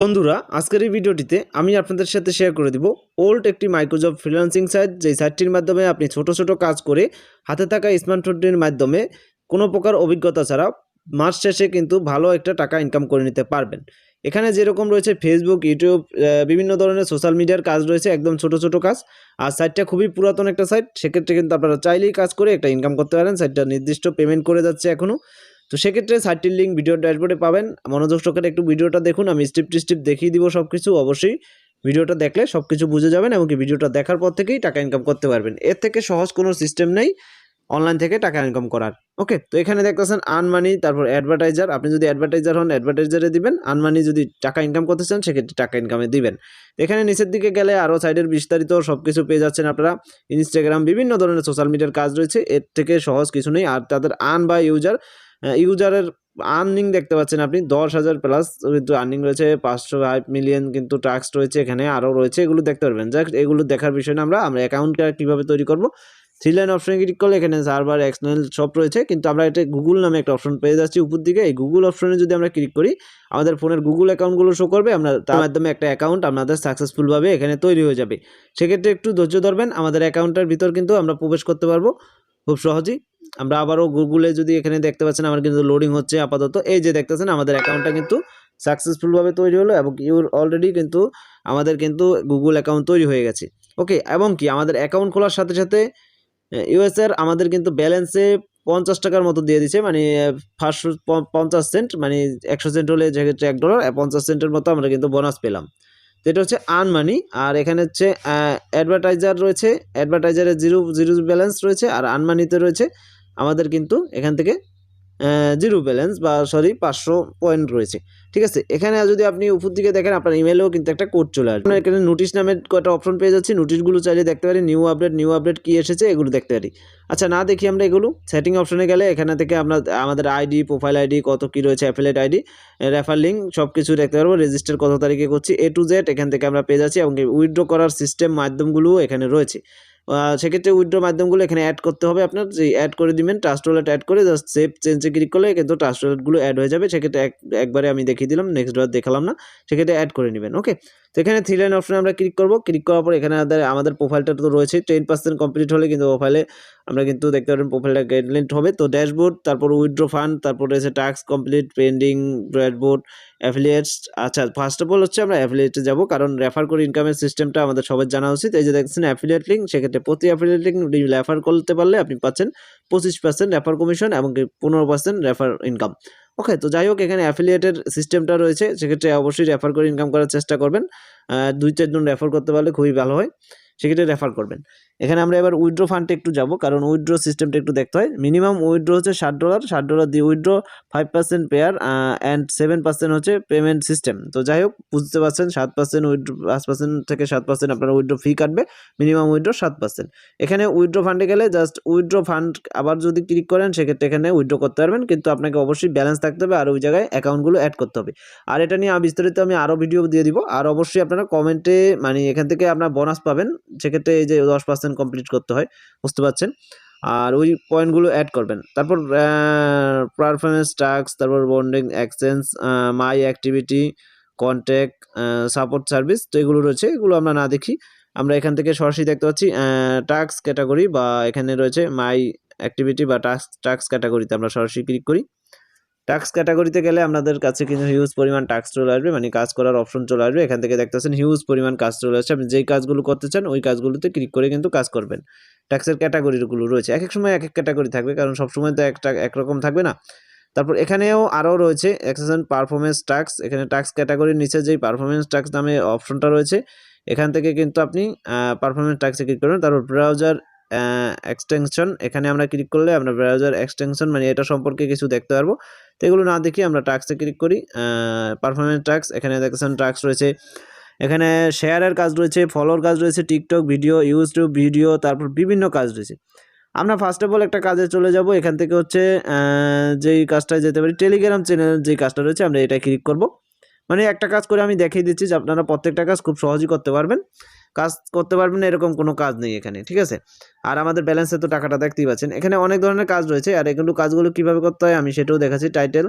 বন্ধুরা, আজকের এই ভিডিওটিতে আমি আপনাদের সাথে শেয়ার করে দিব ওল্ড একটি মাইক্রোজব ফ্রিল্যান্সিং সাইট যেই সাইটটির মাধ্যমে আপনি ছোট ছোট কাজ করে হাতে থাকা স্মার্টফোনটির মাধ্যমে কোনো প্রকার অভিজ্ঞতা ছাড়া মাস শেষে কিন্তু ভালো একটা টাকা ইনকাম করে নিতে পারবেন। এখানে যেরকম রয়েছে ফেসবুক ইউটিউব বিভিন্ন ধরনের সোশ্যাল মিডিয়ার কাজ রয়েছে, একদম ছোট ছোট কাজ। আর সাইটটা খুবই পুরাতন একটা সাইট সেক্ষেত্রে কিন্তু আপনারা চাইলেই কাজ করে একটা ইনকাম করতে পারেন। সাইটটা নির্দিষ্ট পেমেন্ট করে যাচ্ছে এখনও তো সেক্ষেত্রে সাইটটির লিঙ্ক ভিডিও ড্যাশবোর্ডে পাবেন। মনোযোগ সহকারে একটু ভিডিওটা দেখুন, আমি স্টেপ টু স্টেপ দেখিয়ে দিব সব কিছু অবশ্যই ভিডিওটা দেখলে সব কিছু বুঝে যাবেন এমনকি ভিডিওটা দেখার পর থেকেই টাকা ইনকাম করতে পারবেন। এর থেকে সহজ কোনো সিস্টেম নেই অনলাইন থেকে টাকা ইনকাম করার। ওকে তো এখানে দেখতেছেন আনমানি তারপর অ্যাডভার্টাইজার আপনি যদি অ্যাডভার্টাইজার হন অ্যাডভার্টাইজারে দিবেন। আনমানি যদি টাকা ইনকাম করতে চান, সেক্ষেত্রে টাকা ইনকামে দিবেন। এখানে নিচের দিকে গেলে আরও সাইডের বিস্তারিত সব কিছু পেয়ে যাচ্ছেন আপনারা। ইনস্টাগ্রাম বিভিন্ন ধরনের সোশ্যাল মিডিয়ার কাজ রয়েছে। এর থেকে সহজ কিছু নেই। আর তাদের আন বা ইউজার ইউজারের আর্নিং দেখতে পাচ্ছেন আপনি দশ হাজার প্লাস কিন্তু আর্নিং রয়েছে পাঁচশো ফাইভ মিলিয়ন কিন্তু টাস্ক রয়েছে এখানে আরও রয়েছে এগুলো দেখতে পারবেন। যাক এগুলো দেখার বিষয় না আমরা আমরা অ্যাকাউন্টটা কীভাবে তৈরি করব? থ্রি লাইন অপশনে ক্লিক করলে এখানে সার্ভার এক্সটার্নাল সব রয়েছে কিন্তু আমরা এটা গুগল নামে একটা অপশন পেয়ে যাচ্ছি উপর দিকে। এই গুগল অপশনে যদি আমরা ক্লিক করি আমাদের ফোনের গুগল অ্যাকাউন্টগুলো শো করবে আমরা তার মাধ্যমে একটা অ্যাকাউন্ট আপনাদের সাকসেসফুলভাবে এখানে তৈরি হয়ে যাবে। সেক্ষেত্রে একটু ধৈর্য ধরবেন আমাদের অ্যাকাউন্টের ভিতর কিন্তু আমরা প্রবেশ করতে পারব খুব সহজেই। আমরা আবারও গুগলে যদি এখানে দেখতে পাচ্ছেন, আমার কিন্তু লোডিং হচ্ছে আপাতত। এই যে দেখতেছেন, আমাদের অ্যাকাউন্টটা কিন্তু সাকসেসফুলভাবে তৈরি হলো এবং ইউর অলরেডি কিন্তু আমাদের কিন্তু গুগল অ্যাকাউন্ট তৈরি হয়ে গেছে। ওকে এবং কি, আমাদের অ্যাকাউন্ট খোলার সাথে সাথে ইউএসএর আমাদের কিন্তু ব্যালেন্সে পঞ্চাশ টাকার মতো দিয়ে দিচ্ছে মানে পাঁচশো পঞ্চাশ সেন্ট মানে একশো সেন্ট হলে যেক্ষেত্রে এক ডলার পঞ্চাশ সেন্টের মতো আমরা কিন্তু বোনাস পেলাম। তো এটা হচ্ছে আনমানি আর এখানে হচ্ছে অ্যাডভার্টাইজার রয়েছে অ্যাডভার্টাইজারে জিরো জিরো ব্যালেন্স রয়েছে, আর আনমানিতে রয়েছে আমাদের কিন্তু এখান থেকে জিরো ব্যালেন্স বা সরি পাঁচশো পয়েন্ট রয়েছে। ঠিক আছে? এখানে যদি আপনি উপর দিকে দেখেন, আপনার ইমেলেও কিন্তু একটা কোড চলে আসবে। এখানে নোটিশ নামের কয়েকটা অপশন পেয়ে যাচ্ছি। নোটিশগুলো চাইলে দেখতে পারি নিউ আপডেট নিউ আপডেট কী এসেছে এগুলো দেখতে পারি। আচ্ছা না দেখি আমরা এগুলো। সেটিং অপশনে গেলে এখানে থেকে আমরা, আমাদের আইডি প্রোফাইল আইডি কত কী রয়েছে অ্যাফিলেট আইডি রেফার লিঙ্ক সব কিছু দেখতে পারব। রেজিস্টার কত তারিখে করছি এ টু জেড এখান থেকে আমরা পেয়ে যাচ্ছি এবং উইথড্র করার সিস্টেম মাধ্যমগুলোও এখানে রয়েছে। সেক্ষেত্রে উইড্রো মাধ্যমগুলো এখানে অ্যাড করতে হবে আপনার, যে অ্যাড করে দিবেন ট্রাস্ট ওয়ালেট অ্যাড করে জাস্ট সেভ চেঞ্জে ক্লিক করলে কিন্তু ট্রাস্ট ওয়ালেটগুলো অ্যাড হয়ে যাবে। সেক্ষেত্রে এক, একবারে আমি দেখিয়ে দিলাম নেক্সট বার দেখালাম না। সেক্ষেত্রে অ্যাড করে নেবেন ওকে তো এখানে থ্রি লাইন অপশনে আমরা ক্লিক করব। ক্লিক করার পর এখানে আমাদের আমাদের প্রোফাইলটা তো রয়েছে। টেন পার্সেন্ট কমপ্লিট হলে কিন্তু প্রোফাইলে আমরা কিন্তু দেখতে পারেন প্রোফাইলটা গাইডলাইন হবে। তো ড্যাশবোর্ড তারপর উইথড্র ফান্ড তারপর রয়েছে task complete pending dashboard affiliates আচ্ছা ফার্স্ট অফ অল হচ্ছে আমরা অ্যাফিলিয়েটে যাব, কারণ রেফার করে ইনকামের সিস্টেমটা আমাদের সবাই জানা উচিত। এই যে দেখছেন অ্যাফিলিয়েট লিঙ্ক সেক্ষেত্রে প্রতি অ্যাফিলিয়েট লিঙ্ক রেফার করতে পারলে আপনি পাচ্ছেন পঁচিশ পার্সেন্ট রেফার কমিশন এবং পনেরো পার্সেন্ট রেফার ইনকাম ওকে তো যাই হোক এখানে অ্যাফিলিয়েটের সিস্টেমটা রয়েছে। সেক্ষেত্রে অবশ্যই রেফার করে ইনকাম করার চেষ্টা করবেন। দুই চারজন রেফার করতে পারলে খুবই ভালো হয়। সেক্ষেত্রে রেফার করবেন। এখানে আমরা এবার উইড্রো ফান্ডে একটু যাব, কারণ উইড্রো সিস্টেমটা একটু দেখতে হয়। মিনিমাম উইথড্র হচ্ছে ষাট ডলার ষাট ডলার দিয়ে withdraw five percent Payeer and seven percent হচ্ছে পেমেন্ট সিস্টেম তো যাই হোক, বুঝতে পারছেন, সাত পার্সেন্ট উইথড্র পাঁচ পার্সেন্ট থেকে সাত পার্সেন্ট আপনার উইথড্র ফি কাটবে মিনিমাম উইড্রো সাত পার্সেন্ট এখানে উইথড্র ফান্ডে গেলে জাস্ট উইথড্র ফান্ড আবার যদি ক্লিক করেন, সেক্ষেত্রে এখানে উইথড্র করতে পারবেন, কিন্তু আপনাকে অবশ্যই ব্যালেন্স থাকতে হবে আর ওই জায়গায় অ্যাকাউন্টগুলো অ্যাড করতে হবে। আর এটা নিয়ে বিস্তারিত আমি আরও ভিডিও দিয়ে দিব। আর অবশ্যই আপনারা কমেন্টে মানে এখান থেকে আপনার বোনাস পাবেন। সেক্ষেত্রে এই যে দশ পার্সেন্ট কমপ্লিট করতে হয়, বুঝতে পারছেন? আর ওই পয়েন্টগুলো অ্যাড করবেন। তারপর পারফরমেন্স টাস্ক তারপর bonding exchange my activity contact support service তো এগুলো রয়েছে, এগুলো আমরা না দেখি। আমরা এখান থেকে সরাসরি দেখতে পাচ্ছি টাস্ক ক্যাটাগরি বা এখানে রয়েছে মাই অ্যাক্টিভিটি বা টাস্ক টাস্ক ক্যাটাগরিতে আমরা সরাসরি ক্লিক করি। টাস্ক ক্যাটাগরিতে গেলে আপনাদের কাছে কিন্তু হিউজ পরিমাণ টাস্ক চলে আসবে মানে কাজ করার অপশন চলে আসবে। এখান থেকে দেখতেছেন হিউজ পরিমাণ কাজ চলে আসছে। আপনি যেই কাজগুলো করতে চান, ওই কাজগুলোতে ক্লিক করে কিন্তু কাজ করবেন। ট্যাক্সের ক্যাটাগরিগুলো রয়েছে। এক এক সময় এক এক ক্যাটাগরি থাকবে, কারণ সবসময় তো একটা একরকম থাকবে না। তারপর এখানেও আরও রয়েছে এক্সেশন পারফরমেন্স টাস্ক এখানে টাস্ক ক্যাটাগরির নিচে যেই পারফরমেন্স টাস্ক নামে অপশনটা রয়েছে, এখান থেকে কিন্তু আপনি পারফরমেন্স টাস্কে ক্লিক করবেন। তারপর ব্রাউজার এক্সটেনশন এখানে আমরা ক্লিক করলে আমরা ব্রাউজার এক্সটেনশন মানে এটা সম্পর্কে কিছু দেখতে পারব। তো এগুলো না দেখি আমরা টাস্কে ক্লিক করি। পারফরমেন্স টাস্ক এখানে দেখছেন টাস্ক রয়েছে। এখানে শেয়ারের কাজ রয়েছে ফলোর কাজ রয়েছে টিকটক ভিডিও ইউটিউব ভিডিও তারপর বিভিন্ন কাজ রয়েছে। আমরা ফার্স্ট অফ অল একটা কাজে চলে যাব। এখান থেকে হচ্ছে যেই কাজটায় যেতে পারি টেলিগ্রাম চ্যানেল যেই কাজটা রয়েছে, আমরা এটা ক্লিক করব। মানে একটা কাজ করে আমি দেখিয়ে দিচ্ছি যে আপনারা প্রত্যেকটা কাজ খুব সহজেই করতে পারবেন। কাজ করতে পারবেন না, এরকম কোনো কাজ নেই এখানে, ঠিক আছে? আর আমাদের ব্যালেন্সে তো টাকাটা দেখতেই পাচ্ছেন। এখানে অনেক ধরনের কাজ রয়েছে, আর এগুলো কাজগুলো কীভাবে করতে হয় আমি সেটাও দেখাচ্ছি। টাইটেল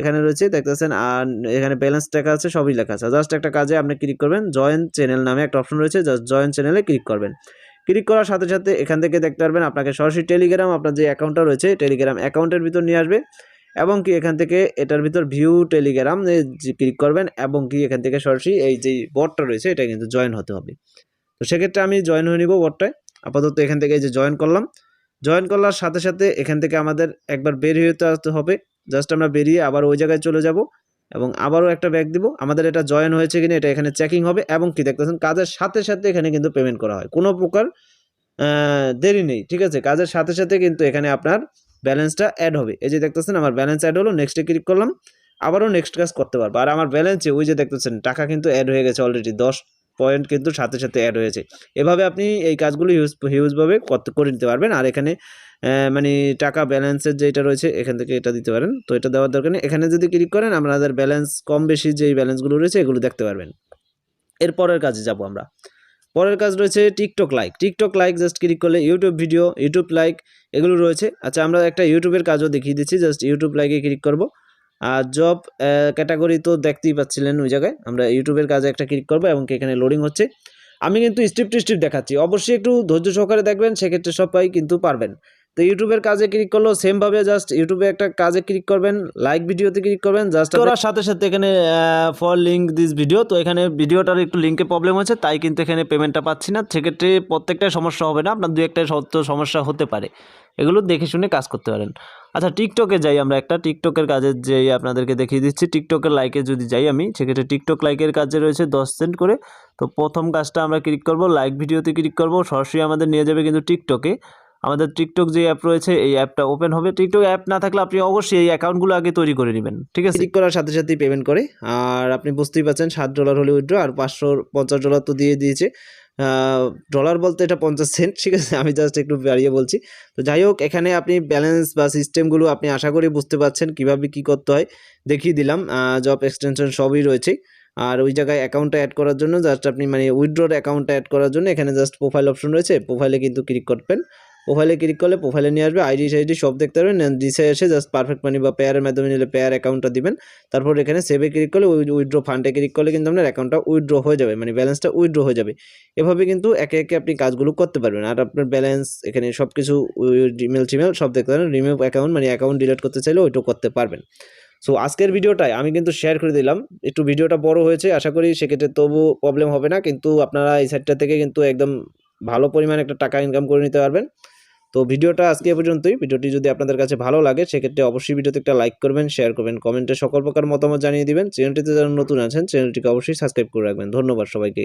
এখানে রয়েছে, দেখতেছেন, আর এখানে ব্যালেন্স লেখা আছে, সবই লেখা আছে। জাস্ট একটা কাজে আপনি ক্লিক করবেন জয়েন চ্যানেল নামে একটা অপশন রয়েছে জাস্ট জয়েন চ্যানেলে ক্লিক করবেন। ক্লিক করার সাথে সাথে এখান থেকে দেখতে পারবেন আপনাকে সরাসরি টেলিগ্রাম আপনার যে অ্যাকাউন্টটা রয়েছে টেলিগ্রাম অ্যাকাউন্টের ভিতর নিয়ে আসবে। এবং কি এখান থেকে এটার ভিতর ভিউ টেলিগ্রাম ক্লিক করবেন, এবং কি এখান থেকে সরাসরি এই যে বটটা রয়েছে, এটা কিন্তু জয়েন হতে হবে। তো সেক্ষেত্রে আমি জয়েন হয়ে নিব বটটায় আপাতত এখান থেকে এই যে জয়েন করলাম। জয়েন করার সাথে সাথে এখান থেকে আমাদের একবার বেরিয়ে হতে আসতে হবে। জাস্ট আমরা বেরিয়ে আবার ওই জায়গায় চলে যাব এবং আবারও একটা ব্যাগ দিব। আমাদের এটা জয়েন হয়েছে কিনা এটা এখানে চেকিং হবে এবং কি দেখতেছেন, কাজের সাথে সাথে এখানে কিন্তু পেমেন্ট করা হয়। কোনো প্রকার দেরি নেই, ঠিক আছে? কাজের সাথে সাথে কিন্তু এখানে আপনার ব্যালেন্সটা অ্যাড হবে। এই যে দেখতেছেন, আমার ব্যালেন্স অ্যাড হলো নেক্সটে ক্লিক করলাম। আবারও নেক্সট কাজ করতে পারব। আর আমার ব্যালেন্সে ওই যে দেখতেছেন, টাকা কিন্তু অ্যাড হয়ে গেছে অলরেডি দশ পয়েন্ট কিন্তু সাথে সাথে অ্যাড হয়েছে। এভাবে আপনি এই কাজগুলো ইউজ হিউজভাবে করতে করে নিতে পারবেন। আর এখানে মানে টাকা ব্যালেন্সের যেটা রয়েছে, এখান থেকে এটা দিতে পারেন। তো এটা দেওয়ার দরকার নেই। এখানে যদি ক্লিক করেন আপনাদের ব্যালেন্স কম বেশি যেই ব্যালেন্সগুলো রয়েছে, এগুলো দেখতে পারবেন। এর পরের কাজে যাব আমরা। পরের কাজ রয়েছে TikTok like TikTok like just click করলে ইউটিউব ভিডিও ইউটিউব লাইক এগুলো রয়েছে। আচ্ছা আমরা একটা ইউটিউবের কাজও দেখিয়ে দিচ্ছি। জাস্ট ইউটিউব লাইকে ক্লিক করব। আর জব ক্যাটাগরি তো দেখতেই পাচ্ছিলেন ওই জায়গায়। আমরা ইউটিউবের কাজে একটা ক্লিক করব এবং এখানে লোডিং হচ্ছে। আমি কিন্তু স্ট্রিপ টু স্ট্রিপ দেখাচ্ছি। অবশ্যই একটু ধৈর্য সহকারে দেখবেন, সেক্ষেত্রে সবাই কিন্তু পারবেন। তো ইউটিউবের কাজে ক্লিক করলেও সেমভাবে জাস্ট ইউটিউবে একটা কাজে ক্লিক করবেন লাইক ভিডিওতে ক্লিক করবেন জাস্ট করার সাথে সাথে এখানে ফর লিঙ্ক দিস ভিডিও তো এখানে ভিডিওটার একটু লিঙ্কে প্রবলেম হচ্ছে তাই কিন্তু এখানে পেমেন্টটা পাচ্ছি না। সেক্ষেত্রে প্রত্যেকটাই সমস্যা হবে না আপনার দু একটা সত্য সমস্যা হতে পারে। এগুলো দেখে শুনে কাজ করতে পারেন। আচ্ছা টিকটকে যাই আমরা একটা। টিকটকের কাজের যে আপনাদেরকে দেখিয়ে দিচ্ছি টিকটকের লাইকে যদি যাই আমি সেক্ষেত্রে টিকটক লাইকের কাজে রয়েছে দশ সেন্ট করে। তো প্রথম কাজটা আমরা ক্লিক করব লাইক ভিডিওতে ক্লিক করব সরাসরি আমাদের নিয়ে যাবে কিন্তু টিকটকে আমাদের টিকটক যে অ্যাপ রয়েছে, এই অ্যাপটা ওপেন হবে। টিকটক অ্যাপ না থাকলে আপনি অবশ্যই এই অ্যাকাউন্টগুলো আগে তৈরি করে নেবেন, ঠিক আছে? ক্লিক করার সাথে সাথেই পেমেন্ট করে। আর আপনি বুঝতেই পারছেন, সাত ডলার হলে উইথড্র আর পাঁচশো পঞ্চাশ ডলার তো দিয়ে দিয়েছে। ডলার বলতে এটা পঞ্চাশ সেন্ট ঠিক আছে? আমি জাস্ট একটু বাড়িয়ে বলছি। তো যাই হোক, এখানে আপনি ব্যালেন্স বা সিস্টেমগুলো আপনি আশা করি বুঝতে পারছেন, কীভাবে কি করতে হয়। দেখিয়ে দিলাম জব এক্সটেনশন সবই রয়েছে। আর ওই জায়গায় অ্যাকাউন্টটা অ্যাড করার জন্য জাস্ট আপনি মানে উইথড্রর অ্যাকাউন্টটা অ্যাড করার জন্য এখানে জাস্ট প্রোফাইল অপশন রয়েছে। প্রোফাইলে কিন্তু ক্লিক করবেন। প্রোফাইলে ক্লিক করলে প্রোফাইলে নিয়ে আসবে আইডি সাইডি সব দেখতে পারবেন ডিসে এসে জাস্ট পারফেক্ট মানি বা পেয়ারের মাধ্যমে নিলে পেয়ার অ্যাকাউন্টটা দিবেন। তারপর এখানে সেভে ক্লিক করলে উইথড্র ফান্ডে ক্লিক করলে কিন্তু আপনার অ্যাকাউন্টটা উইথড্র হয়ে যাবে মানে ব্যালেন্সটা উইথড্র হয়ে যাবে। এভাবে কিন্তু একে একে আপনি কাজগুলো করতে পারবেন। আর আপনার ব্যালেন্স এখানে সব কিছু ইমেল টিমেল সব দেখতে পারেন। রিমুভ অ্যাকাউন্ট মানে অ্যাকাউন্ট ডিলিট করতে চাইলে ওইটাও করতে পারবেন। সো আজকের ভিডিওটায় আমি কিন্তু শেয়ার করে দিলাম। একটু ভিডিওটা বড় হয়েছে, আশা করি সেক্ষেত্রে তবু প্রবলেম হবে না। কিন্তু আপনারা এই সাইডটা থেকে কিন্তু একদম ভালো পরিমাণে একটা টাকা ইনকাম করে নিতে পারবেন। তো ভিডিওটা আজকে পর্যন্তই। ভিডিওটি যদি আপনাদের কাছে ভালো লাগে, সেক্ষেত্রে অবশ্যই ভিডিওতে একটা লাইক করবেন, শেয়ার করবেন, কমেন্টে সকল প্রকার মতামত জানিয়ে দিবেন। চ্যানেলটিতে যারা নতুন আছেন, চ্যানেলটিকে অবশ্যই সাবস্ক্রাইব করে রাখবেন। ধন্যবাদ সবাইকে।